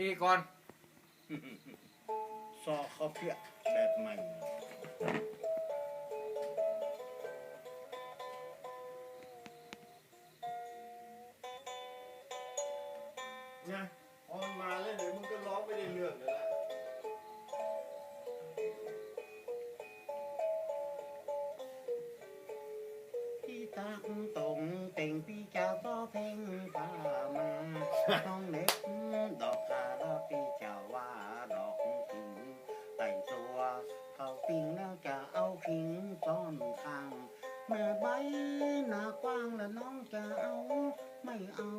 พี่ก่อนซอข้าวเปียกแบบใหม่เนี่ยพอมันมาแล้วเดี๋ยวมึงก็ร้องไม่ได้เรื่องเลยละพี่ตักตรง อนข้างแม่ใบหน้ากว้างแล้วน้องจะเอาไม่เอา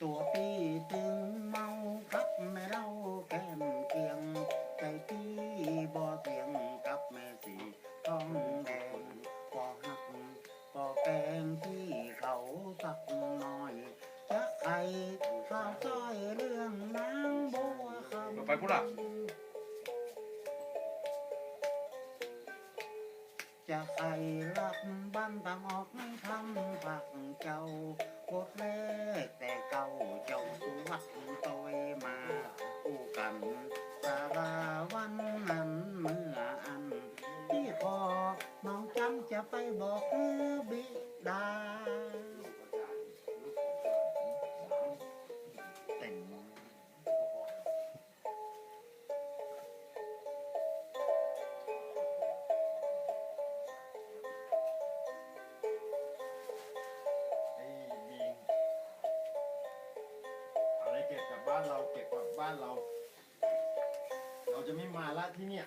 ตัวพี่ตึงเมาครับแม่เล่าแก้มเกียง ใจพี่บ่เสียงกับแม่สีทองแดงพอหักพอแกงที่เขาสักหน่อย จะใครข้าวจ้อยเรื่องนางบัวคำไปพูดละ จะใครรักบ้านตางออกไม่ทำผักเจ้าบทแรกแต่เก่าเจ้าสวัดตอยมาคู่กันสาราวันนั้นเมื่ออัน ที่พอน้องจำจะไปบอกบิดา เก็บกลับบ้านเราเก็บกลับบ้านเรา เราจะไม่มาละที่เนี่ย